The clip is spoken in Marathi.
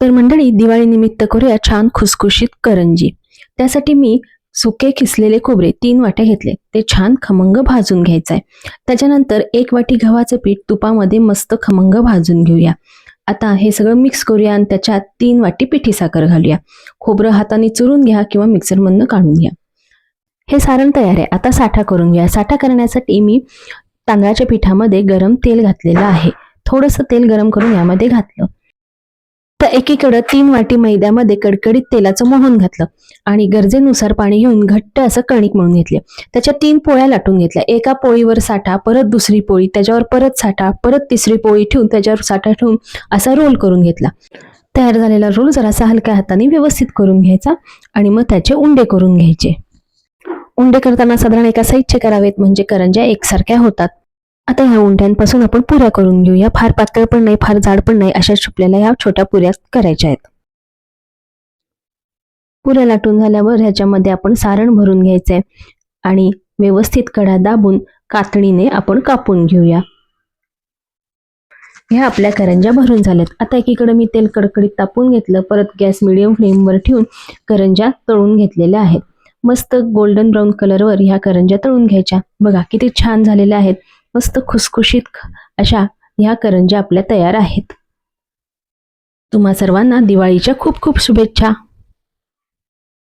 तर मंडळी दिवाळीनिमित्त करूया छान खुसखुशीत करंजी. त्यासाठी मी सुके किसलेले खोबरे तीन वाट्या घेतले. ते छान खमंग भाजून घ्यायचं आहे त्याच्यानंतर एक वाटी गव्हाचं पीठ तुपामध्ये मस्त खमंग भाजून घेऊया. आता हे सगळं मिक्स करूया आणि त्याच्यात तीन वाटी पिठी साखर घालूया. खोबरं हाताने चुरून घ्या किंवा मिक्सरमधनं काढून घ्या. हे सारण तयार आहे. आता साठा करून घ्या. साठा करण्यासाठी मी तांदळाच्या पिठामध्ये गरम तेल घातलेलं आहे. थोडंसं तेल गरम करून यामध्ये घातलं. एकीकडं तीन वाटी मैद्यामध्ये कडकडीत तेलाचं मोहन घातलं आणि गरजेनुसार पाणी घेऊन घट्ट असं कणिक म्हणून घेतले. त्याच्या तीन पोळ्या लाटून घेतल्या. एका पोळीवर साठा परत दुसरी पोळी त्याच्यावर परत साठा परत तिसरी पोळी ठेवून त्याच्यावर साठा ठेवून असा रोल करून घेतला. तयार झालेला रोल जरासा हलक्या हाताने व्यवस्थित करून घ्यायचा आणि मग त्याचे उंडे करून घ्यायचे. उंडे करताना साधारण एका साईजचे करावेत म्हणजे करंज्या एकसारख्या होतात. आता ह्या उंड्यांपासून आपण पुऱ्या करून घेऊया. फार पातळ पण नाही फार जाड पण नाही अशा आपल्याला ह्या छोट्या पुऱ्या करायच्या आहेत. पुऱ्या लाटून झाल्यावर ह्याच्यामध्ये आपण सारण भरून घ्यायचंय आणि व्यवस्थित कडा दाबून कातणीने आपण कापून घेऊया. ह्या आपल्या करंज्या भरून झाल्यात. आता एकीकडे मी तेल कडकडीत तापून घेतलं परत गॅस मिडियम फ्लेमवर ठेवून करंज्या तळून घेतलेल्या आहेत. मस्त गोल्डन ब्राऊन कलरवर ह्या करंज्या तळून घ्यायच्या. बघा किती छान झालेल्या आहेत. मस्त खुसखुशीत अशा ह्या करंज्या आपल्या तयार आहेत. तुम्हा सर्वांना दिवाळीच्या खूप खूप शुभेच्छा.